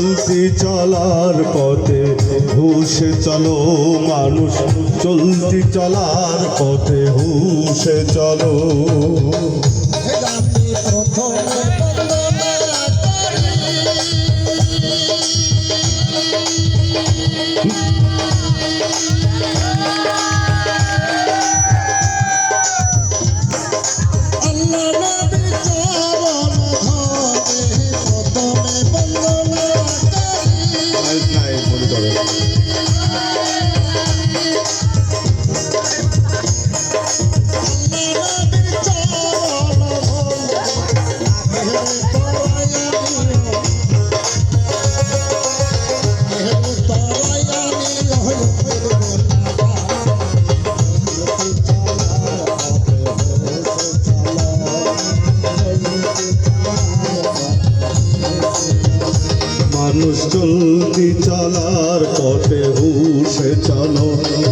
চলতি চলার পথে হুশে চলো মানুষ। চলতি চলার পথে হুশে চলো। Thank প্রথমে নাই হুশে চলো,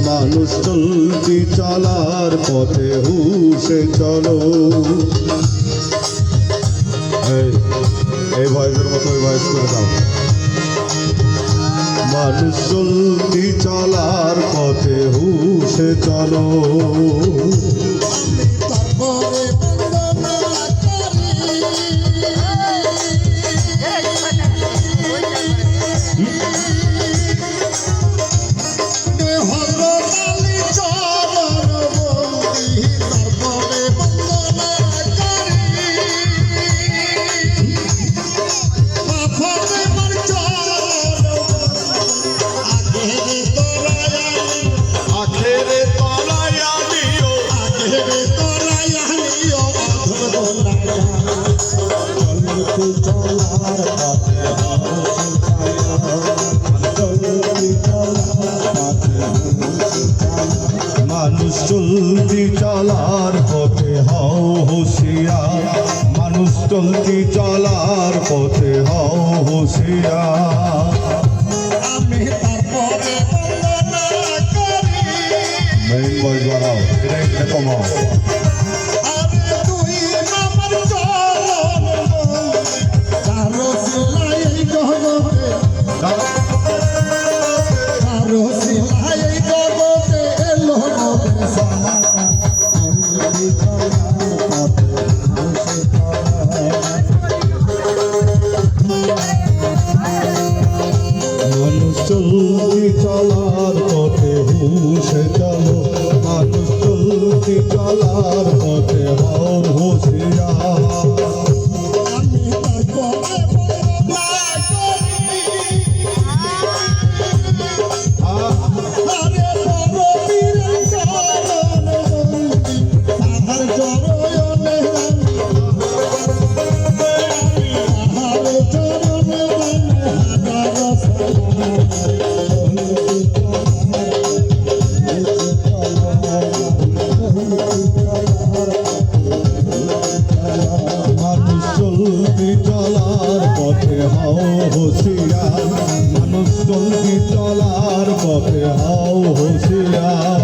মানুষ চলতি চলার পথে হুশে চলো। এই ভয়েসের মতো ওই ভয়েস করে দাও। মানুষ চলতি চলার পথে হুশে চলো। চলতি চলার পথে হও হুশিয়া মানুষ চলতি চলার পথে হও হুশিয়া মেইন বাড়াও এটা কমাও চলতি চলার পথে হুসে চলো মানুষ চলতি চলার পথে হর হুশিয়ার পথে হও হুশিয়ার মানুষ চলতি চলার পথে হও হুশিয়ার।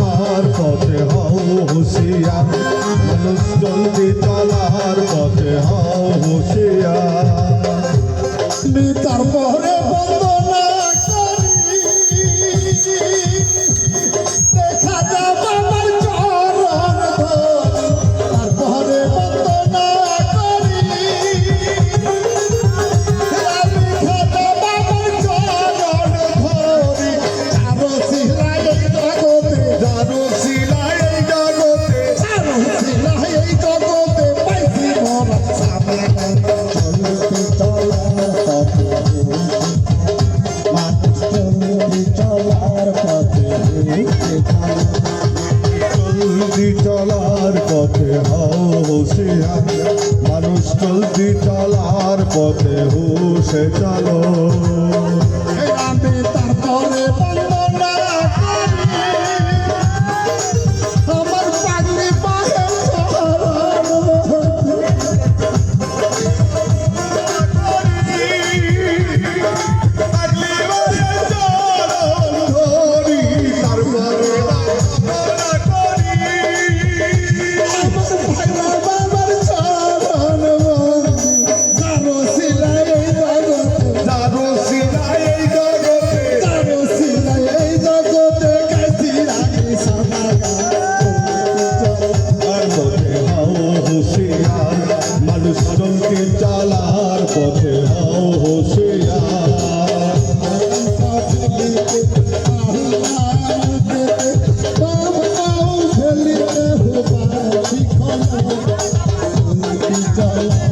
চলার পথে হও হুশিয়ার। মানুষ জলদি চলার পথে হও হুশিয়ার। তারপরে বন্দনা চলার পথে হোসে মানুষ চলতি চলার পথে হোসে চলো। আমি তারপরে